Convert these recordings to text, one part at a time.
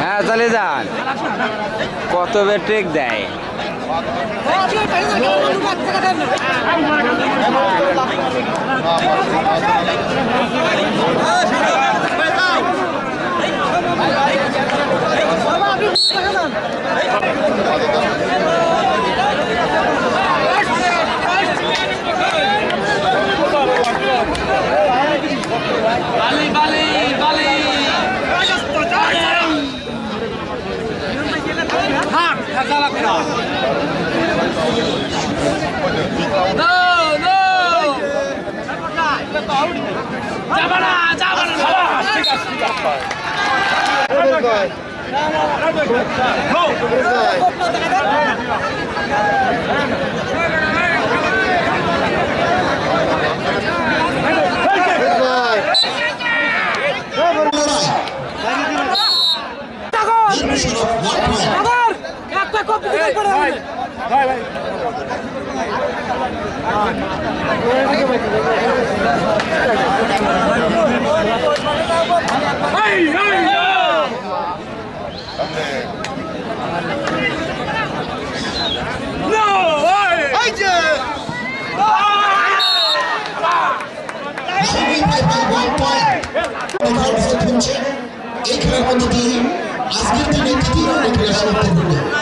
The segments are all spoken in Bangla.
হ্যাঁ চলে যান। কত ব্যাট্রিক দেয়? Hazal Akra. নির্বিষরক ওয়ান পয়েন্ট একটা কম্পিটিশন করে লাহিনী ভাই ভাই ওয়ান পয়েন্ট খেলা উপস্থিত হচ্ছে এই খেলার আজকের দিনে তৃতীয় খেলা সমাপ্ত হলো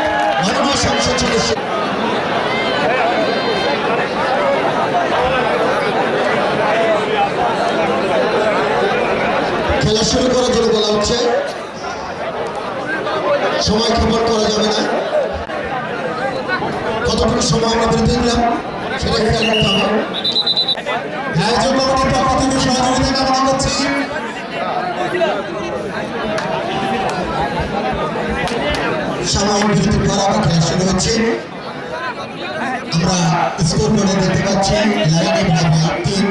মাননীয় সংসদ সদস্য খেলা শুরু করার জন্য বলা হচ্ছে। সময় ক্ষেপণ করা যাবে না। কতটুকু সময় আমরা বেঁধে দিলাম সেটা খেয়াল রাখতে হবে। আয়োজক কমিটির পক্ষ থেকে সহযোগিতা কামনা করছি। সামান্য যদি পাড়া খেলা শুরু হচ্ছে আমরা স্কোর বোর্ডে দেখতে পাচ্ছি লাইনে ভাই তিন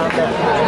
Thank you.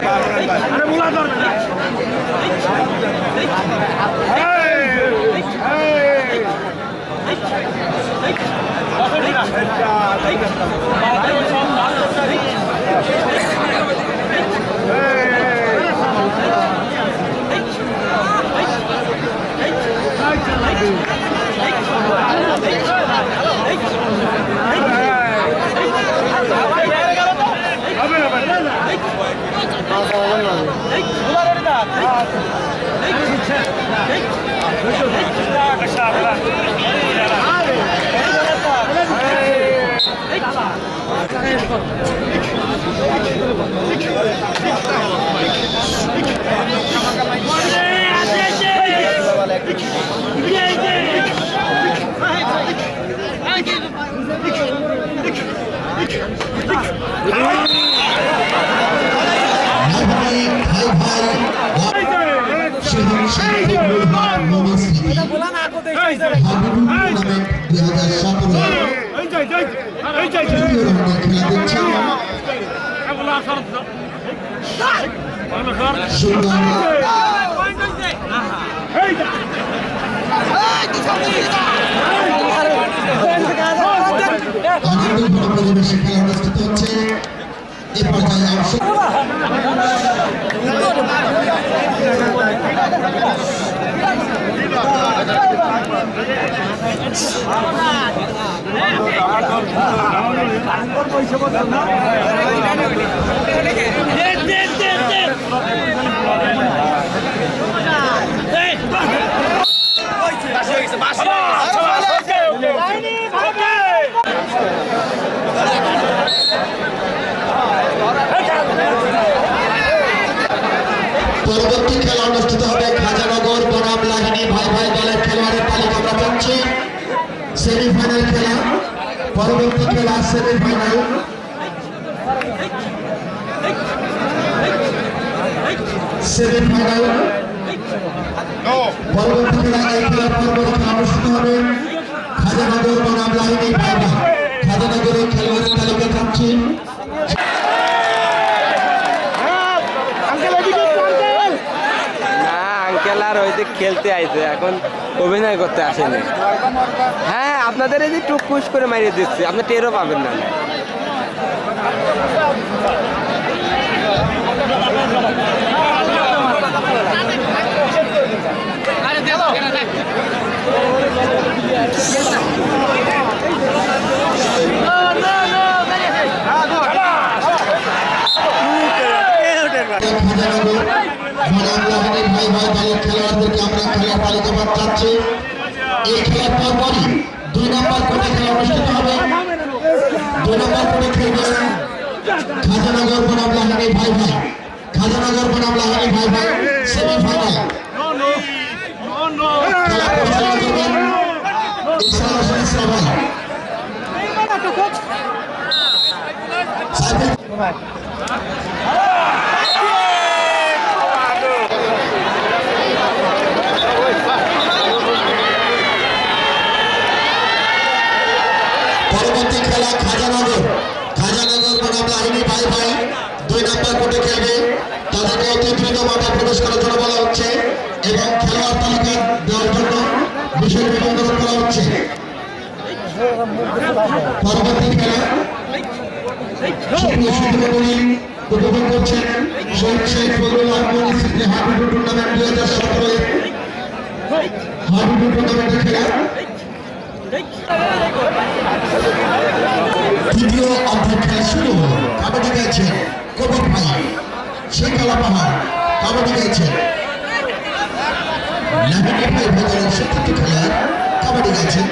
Hey! খেলা অনুষ্ঠিত হচ্ছে এ পর্যায়ে অংশ পরবর্তী খেলা অনুষ্ঠিত হবে খাজানগর বনাম লাহিনী ভাই ভাই দলের খেলোয়াড়ের তালিকা পাচ্ছি সেমিফাইনাল খেলা পরবর্তী খেলা সেমিফাইনাল সেমিফাইনাল পরবর্তী খেলা এই খেলার পরবর্তী অনুষ্ঠিত হবে। খাজানগর বনাম লাহিনী খাজানগরের খেলোয়াড়ের তালিকা থাকছে না আঙ্কেল আর ওই যে খেলতে আইছে এখন অভিনয় করতে আসেনি। হ্যাঁ আপনাদের এই যে টুকুস করে মারিয়ে দিচ্ছি আপনি টেরও পাবেন না। ভাই সেমিফাইনাল খেলা পরিচালনা করবেন ইসলাম হোসেন ইসলাম পরবর্তী খেলা খাজানগর। খাজানগর লাহিনী ভাই ভাই দুই নম্বর কোর্টে খেলবে। তাদেরকে অতি দ্রুত মাঠে প্রবেশ করার জন্য বলা হচ্ছে এবং খেলোয়াড় তালিকা দেওয়ার জন্য বিষয় নিবন্ধন করা হচ্ছে। পরবর্তী খেলা উপভোগ করছেন শহীদ শেখ ফজলুল আহমদ হাবিবুল টুর্নামেন্ট দুই হাজার সতেরো তৃতীয় অর্ধের খেলা শুরু কাবাডি খেলছেন কবির ভাই। শেখালা পাহাড়। কাবাডি খেলছেন লাভিনী ভাই ভেতরের চতুর্থ খেলা কাবাডি গাইছেন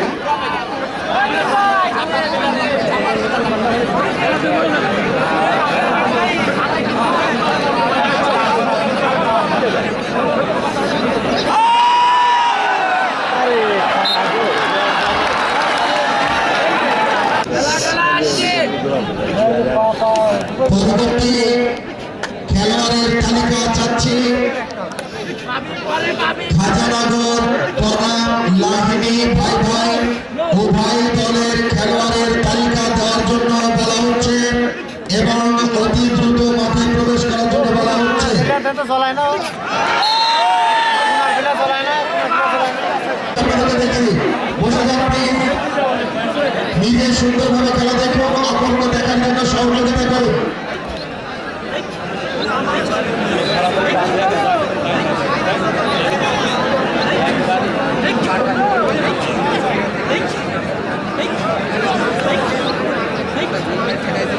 পরবর্তী খেলোয়াড়ের recognize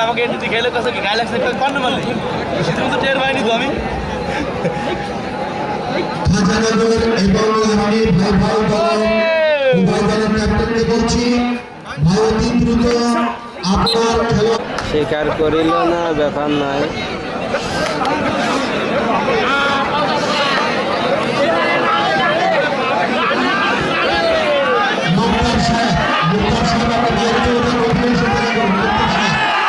আমাকে খেলা স্বীকার করিল না ব্যাপার নয় মুক্তার সাহেব মুক্তার সাহেব আপনি বাইরে চলে যান ওখানে এসে দেখা করুন মুক্তার সাহেব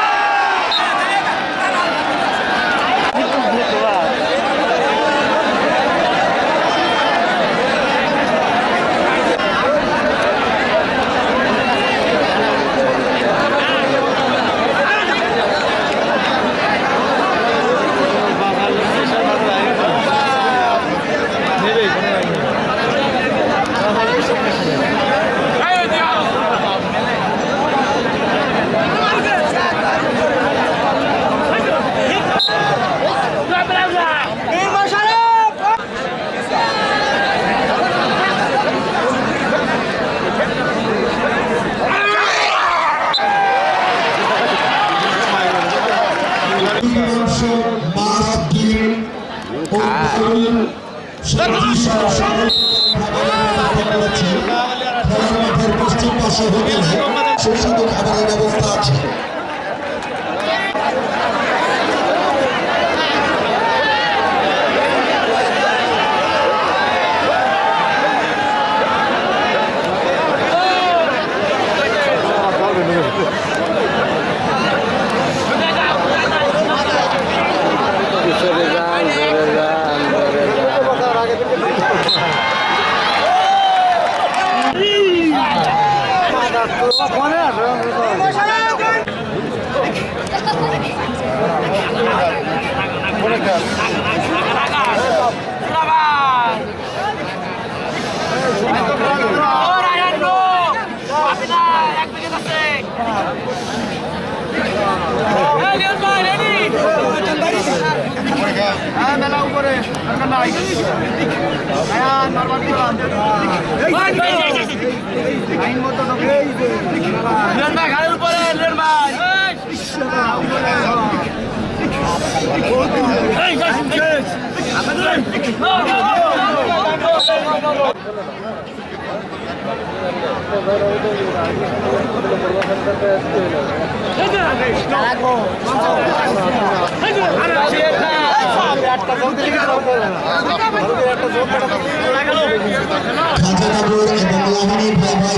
অংশ মাছ ডিম ও আলু সবজি সহ সকল খাবারের ব্যবস্থা করেছে খেলার মাঠের পশ্চিম নেই সুস্বাদু খাবারের ব্যবস্থা আছে। ঘাড়ের উপরে লেন ভাই খাজানগর এবং লাহিনী ভাই ভাই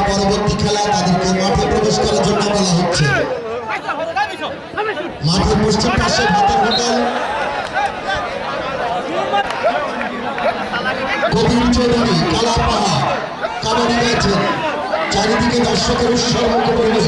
পরবর্তী খেলায় তাদেরকে মাঠে প্রবেশ করার জন্য বলা হচ্ছে মাঠের পশ্চিম পাশে ভাতের হোটেল কবির চৌধুরী, কালাপাড়া। কাবাডি গেছেন চারিদিকে দর্শকের উৎসর্গ পরিবেশ।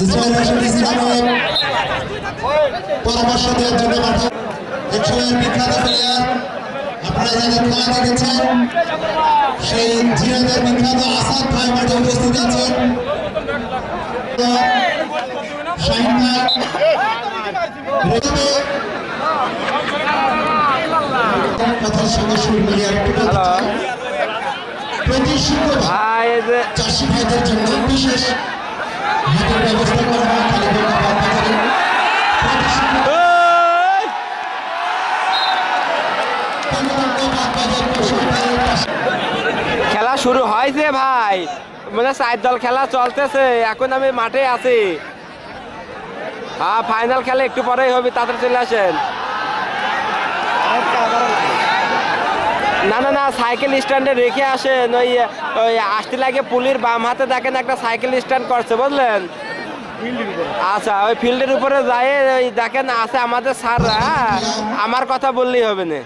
ইসমাইল হোসেন ডিসি পরামর্শ দেওয়ার জন্য মাঠে এক সময়ের বিখ্যাত প্লেয়ার আপনারা যাদের খেলা দেখেছেন সেই জিরাদের বিখ্যাত আসাদ ভাই মাঠে উপস্থিত আছেন কথার সঙ্গে সুর মিলিয়ে আরেকটু। প্রতি শুক্রবার চাষি ভাইদের জন্য বিশেষ হয় খেলা শুরু হয়েছে ভাই। মানে চার দল খেলা চলতেছে, এখন আমি মাঠে আছি। হ্যাঁ ফাইনাল খেলা একটু পরেই হবে, তাড়াতাড়ি চলে আসেন। না না না, সাইকেল স্ট্যান্ডে রেখে আসেন। ওই ওই আসতে লাগে পুলির বাম হাতে দেখেন একটা সাইকেল স্ট্যান্ড করছে, বুঝলেন? আচ্ছা ওই ফিল্ডের উপরে যায়, ওই দেখেন আছে আমাদের স্যাররা? আমার কথা বললেই হবে না।